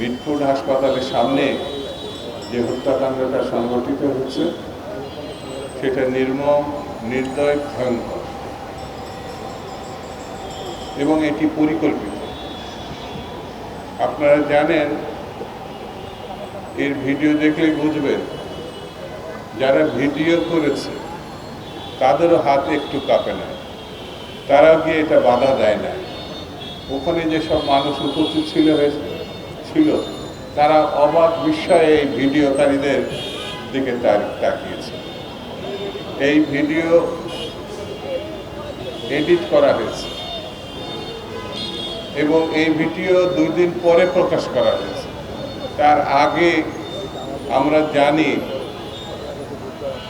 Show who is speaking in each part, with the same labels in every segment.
Speaker 1: মিটফুড হাসপাতালের সামনে যে হত্যাকাণ্ডটা সংগঠিত হচ্ছে, সেটা নির্মম, নির্দয়, ভয়ঙ্কর। এবং এটি পরিকল্পিত। আপনারা জানেন, এর ভিডিও দেখলেই বুঝবেন, যারা ভিডিও করেছে, তাদেরও হাত একটু কাঁপে না। তারা গিয়ে এটা বাধা দেয় না। ওখানে যেসব মানুষ উপস্থিত ছিল হয়েছে ছিল। তারা অবাক বিস্ময়ে এই ভিডিওকারীদের দিকে তাকিয়েছে। এই ভিডিও এডিট করা হয়েছে এবং এই ভিডিও দুই দিন পরে প্রকাশ করা হয়েছে। তার আগে আমরা জানি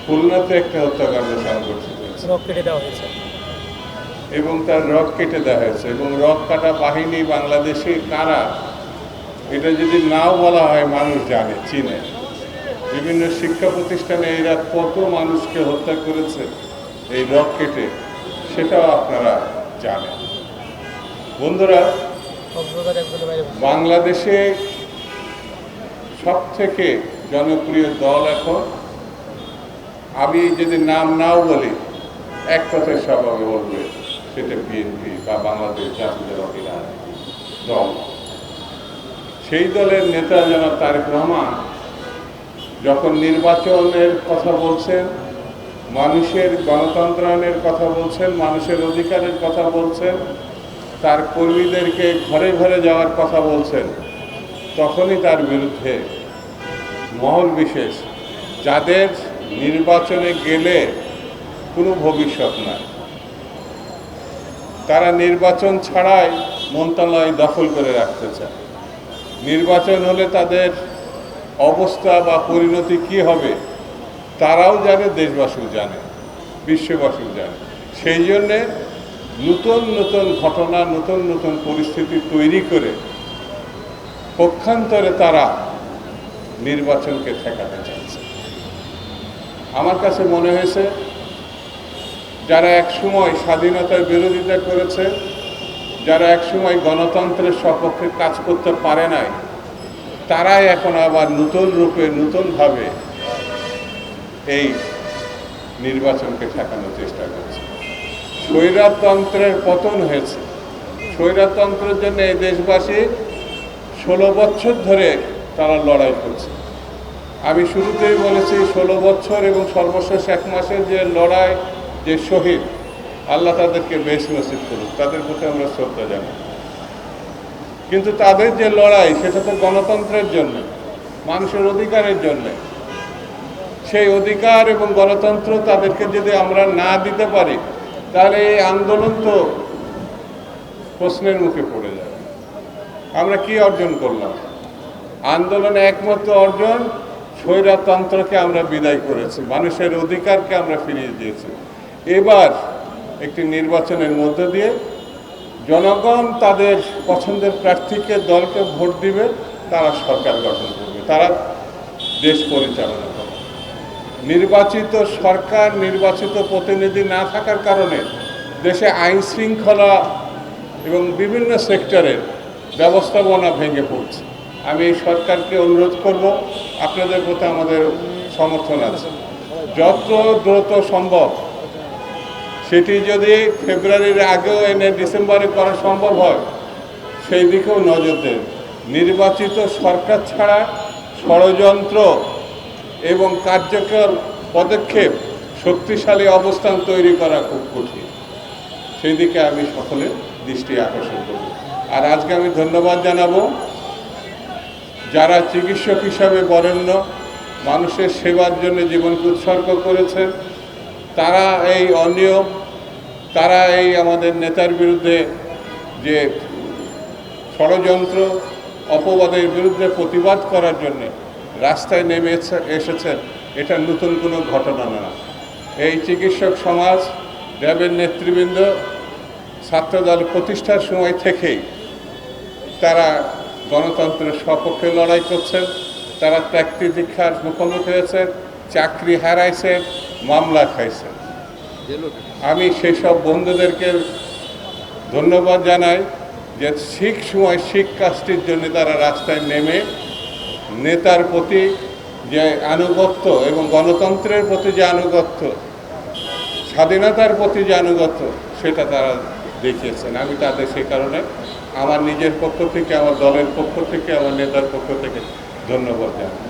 Speaker 1: খুলনাতে একটা হত্যাকাণ্ড সংঘটিত হয়েছে। এবং তার রক কেটে দেওয়া হয়েছে এবং রক কাটা বাহিনী বাংলাদেশে কারা এটা যদি নাও বলা হয়, মানুষ জানে, চিনে। বিভিন্ন শিক্ষা প্রতিষ্ঠানে এরা কত মানুষকে হত্যা করেছে এই রক কেটে সেটাও আপনারা জানেন। বন্ধুরা, বাংলাদেশে সব থেকে জনপ্রিয় দল এখন, আমি যদি নাম নাও বলি, এক কথায় সবাই বলবে, সেটা বিএনপি বা বাংলাদেশ রাজনীতি দল। সেই দলের নেতা জনাব তারেক রহমান যখন নির্বাচনের কথা বলছেন, মানুষের গণতন্ত্রায়নের কথা বলছেন, মানুষের অধিকারের কথা বলছেন, তার কর্মীদেরকে ঘরে ঘরে যাওয়ার কথা বলছেন, তখনই তার বিরুদ্ধে মহল বিশেষ, যাদের নির্বাচনে গেলে কোনো ভবিষ্যৎ নাই। তারা নির্বাচন ছাড়াই মন্ত্রণালয় দখল করে রাখতে চায়। নির্বাচন হলে তাদের অবস্থা বা পরিণতি কি হবে, তারাও জানে, দেশবাসীও জানে, বিশ্ববাসীও জানে। সেই জন্যে নতুন নতুন ঘটনা, নতুন নতুন পরিস্থিতি তৈরি করে পক্ষান্তরে তারা নির্বাচনকে ঠেকাতে চাইছে। আমার কাছে মনে হয়েছে, যারা এক সময় স্বাধীনতার বিরোধিতা করেছে যারা এক সময় গণতন্ত্রের সপক্ষে কাজ করতে পারে নাই, তারাই এখন আবার নতুন রূপে, নতুনভাবে এই নির্বাচনকে ঠেকানোর চেষ্টা করছে। স্বৈরাতন্ত্রের পতন হয়েছে। স্বৈরাতন্ত্রের জন্য এই দেশবাসী ষোলো বছর ধরে তারা লড়াই করছে। আমি শুরুতেই বলেছি, ষোলো বছর এবং সর্বশেষ এক মাসের যে লড়াই, যে শহীদ আল্লাহ তাদেরকে বেশ নসিব করুক, তাদের প্রতি আমরা শ্রদ্ধা জানাই। কিন্তু তাদের যে লড়াই, সেটা তো গণতন্ত্রের জন্য, মানুষের অধিকারের জন্য। সেই অধিকার এবং গণতন্ত্র তাদেরকে যদি আমরা না দিতে পারি, তাহলে এই আন্দোলন তো প্রশ্নের মুখে পড়ে যাবে। আমরা কি অর্জন করলাম? আন্দোলনে একমাত্র অর্জন স্বৈরাতন্ত্রকে আমরা বিদায় করেছি, মানুষের অধিকারকে আমরা ফিরিয়ে দিয়েছি। এবার একটি নির্বাচনের মধ্য দিয়ে জনগণ তাদের পছন্দের প্রার্থীকে, দলকে ভোট দিবে, তারা সরকার গঠন করবে, তারা দেশ পরিচালনা করবে। নির্বাচিত সরকার, নির্বাচিত প্রতিনিধি না থাকার কারণে দেশে আইন শৃঙ্খলা এবং বিভিন্ন সেক্টরের ব্যবস্থাপনা ভেঙে পড়ছে। আমি এই সরকারকে অনুরোধ করব, আপনাদের প্রতি আমাদের সমর্থন আছে। যত দ্রুত সম্ভব সেটি যদি ফেব্রুয়ারির আগেও এনে ডিসেম্বরে করা সম্ভব হয়, সেই দিকেও নজর দেন। নির্বাচিত সরকার ছাড়া ষড়যন্ত্র এবং কার্যকর পদক্ষেপ, শক্তিশালী অবস্থান তৈরি করা খুব কঠিন। সেই দিকে আমি সকলের দৃষ্টি আকর্ষণ করব। আর আজকে আমি ধন্যবাদ জানাব, যারা চিকিৎসক হিসাবে বরেণ্য, মানুষের সেবার জন্য জীবনকে উৎসর্গ করেছেন, তারা এই অনিয়ম তারা এই আমাদের নেতার বিরুদ্ধে যে ষড়যন্ত্র, অপবাদের বিরুদ্ধে প্রতিবাদ করার জন্য রাস্তায় নেমে এসেছেন, এটা নতুন কোনো ঘটনা না এই চিকিৎসক সমাজ, র্যাবের নেতৃবৃন্দ, ছাত্রদল প্রতিষ্ঠার সময় থেকেই তারা গণতন্ত্রের সপক্ষে লড়াই করছেন, তারা ত্যাক্তি দীক্ষার মুখোমুখি হয়েছেন, চাকরি হারাইছেন, মামলা খাইছেন। আমি সেই সব বন্ধুদেরকে ধন্যবাদ জানাই যে শিখ সময় শিখ কাজটির জন্য তারা রাস্তায় নেমে নেতার প্রতি যে আনুগত্য এবং গণতন্ত্রের প্রতি যে আনুগত্য, স্বাধীনতার প্রতি যে আনুগত্য, সেটা তারা দেখিয়েছেন। আমি তাদের সেই কারণে আমার নিজের পক্ষ থেকে, আমার দলের পক্ষ থেকে, আমার নেতার পক্ষ থেকে ধন্যবাদ জানাই।